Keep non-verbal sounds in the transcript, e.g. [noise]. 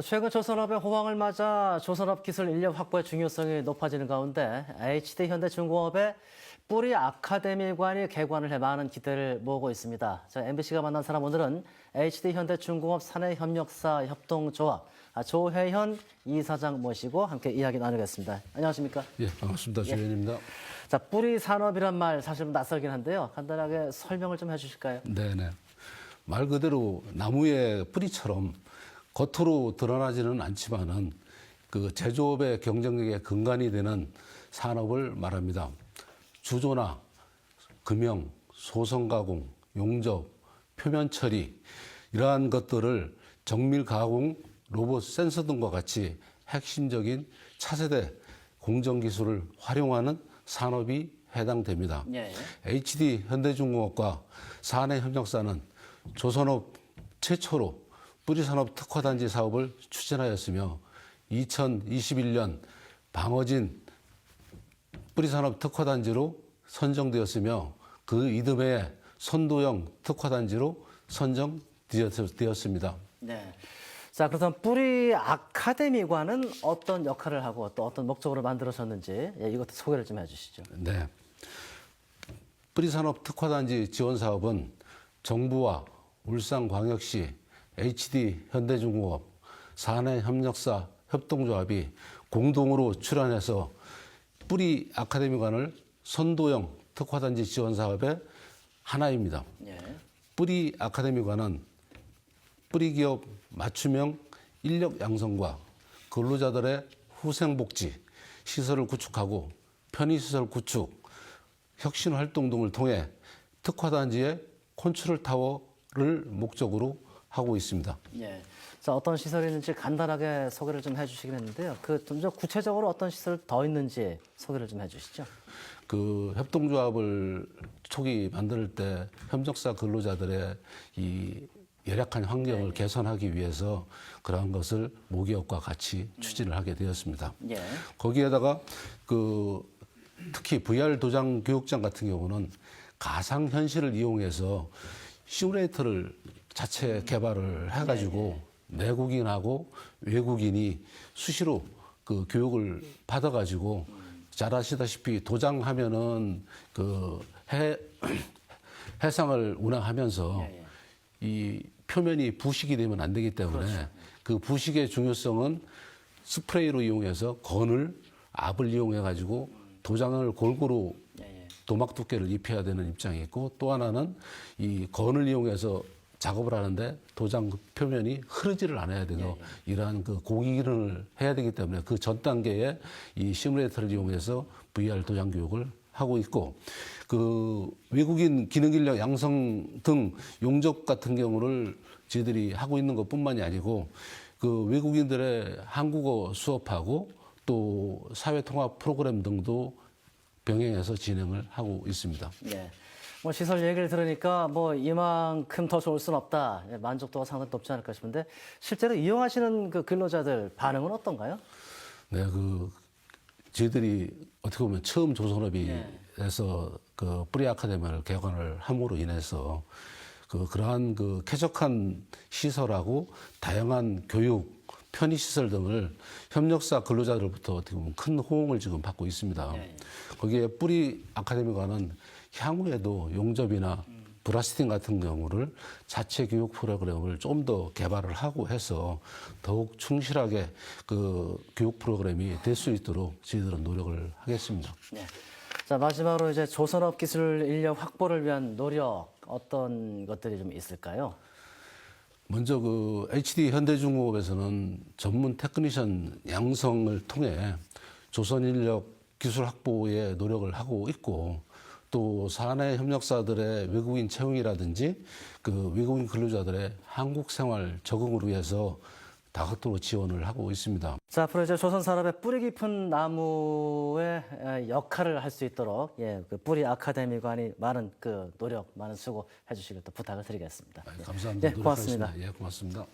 최근 조선업의 호황을 맞아 조선업 기술 인력 확보의 중요성이 높아지는 가운데 HD 현대중공업의 뿌리 아카데미관이 개관을 해 많은 기대를 모으고 있습니다. 자, MBC가 만난 사람 오늘은 HD 현대중공업 사내 협력사 협동조합 아, 조혜현 이사장 모시고 함께 이야기 나누겠습니다. 안녕하십니까? 예, 반갑습니다. 주현입니다. 자, 뿌리 산업이란 말 사실 낯설긴 한데요. 간단하게 설명을 좀 해주실까요? 네 네. 말 그대로 나무의 뿌리처럼 겉으로 드러나지는 않지만은 그 제조업의 경쟁력의 근간이 되는 산업을 말합니다. 주조나 금형, 소성 가공, 용접, 표면 처리 이러한 것들을 정밀 가공, 로봇 센서 등과 같이 핵심적인 차세대 공정 기술을 활용하는 산업이 해당됩니다. 예. HD 현대중공업과 사내 협력사는 조선업 최초로 뿌리산업 특화단지 사업을 추진하였으며 2021년 방어진 뿌리산업 특화단지로 선정되었으며 그 이듬해 선도형 특화단지로 선정되었습니다. 네. 자, 그렇다면 뿌리 아카데미관은 어떤 역할을 하고 또 어떤 목적으로 만들어졌는지 예, 이것도 소개를 좀 해주시죠. 네. 뿌리산업 특화단지 지원 사업은 정부와 울산광역시, HD 현대중공업, 사내 협력사 협동조합이 공동으로 출연해서 뿌리 아카데미관을 선도형 특화단지 지원 사업의 하나입니다. 예. 뿌리 아카데미관은 뿌리 기업 맞춤형 인력 양성과 근로자들의 후생 복지 시설을 구축하고 편의시설 구축, 혁신 활동 등을 통해 특화단지의 컨트롤 타워를 목적으로 하고 있습니다. 예. 자, 어떤 시설이 있는지 간단하게 소개를 좀 해주시긴 했는데요. 그 좀 더 구체적으로 어떤 시설 더 있는지 소개를 좀 해주시죠. 그 협동조합을 초기 만들 때 협력사 근로자들의 이 열악한 환경을 개선하기 위해서 그러한 것을 모기업과 같이 추진을 하게 되었습니다. 예. 거기에다가 그 특히 VR 도장 교육장 같은 경우는 가상 현실을 이용해서 시뮬레이터를 자체 개발을 해가지고 내국인하고 외국인이 수시로 그 교육을 받아가지고 잘 아시다시피 도장하면은 그 해, [clears throat] 해상을 운항하면서 이 표면이 부식이 되면 안 되기 때문에 그 부식의 중요성은 스프레이로 이용해서 건을 압을 이용해 가지고 도장을 골고루 도막 두께를 입혀야 되는 입장이 있고 또 하나는 이 건을 이용해서 작업을 하는데 도장 그 표면이 흐르지를 않아야 돼서 이러한 그 고기기능을 해야 되기 때문에 그 전 단계에 이 시뮬레이터를 이용해서 VR 도장 교육을 하고 있고 그 외국인 기능 인력 양성 등 용접 같은 경우를 저희들이 하고 있는 것뿐만이 아니고 그 외국인들의 한국어 수업하고 또 사회 통합 프로그램 등도 병행해서 진행을 하고 있습니다. 예. 뭐 시설 얘기를 들으니까 뭐 이만큼 더 좋을 순 없다. 예, 만족도가 상당히 높지 않을까 싶은데 실제로 이용하시는 그 근로자들 반응은 어떤가요? 네, 그 저희들이 어떻게 보면 처음 조선업이에서 그 뿌리 아카데미를 개관을 함으로 인해서 그 그러한 그 쾌적한 시설하고 다양한 교육 편의 시설 등을 협력사 근로자들로부터 어떻게 보면 큰 호응을 지금 받고 있습니다. 거기에 뿌리 아카데미관은 향후에도 용접이나 브라스팅 같은 경우를 자체 교육 프로그램을 좀 더 개발을 하고 해서 더욱 충실하게 그 교육 프로그램이 될 수 있도록 저희들은 노력을 하겠습니다. 네. 자 마지막으로 이제 조선업 기술 인력 확보를 위한 노력 어떤 것들이 좀 있을까요? 먼저 그 HD 현대중공업에서는 전문 테크니션 양성을 통해 조선 인력 기술 확보에 노력을 하고 있고 또 사내 협력사들의 외국인 채용이라든지 그 외국인 근로자들의 한국 생활 적응을 위해서 다각도로 지원을 하고 있습니다. 자 앞으로 이제 조선 산업의 뿌리 깊은 나무의 에, 역할을 할 수 있도록 예, 그 뿌리 아카데미관이 많은 그 노력, 많은 수고 해주시길 또 부탁을 드리겠습니다. 감사합니다. 예, 고맙습니다. 예, 고맙습니다.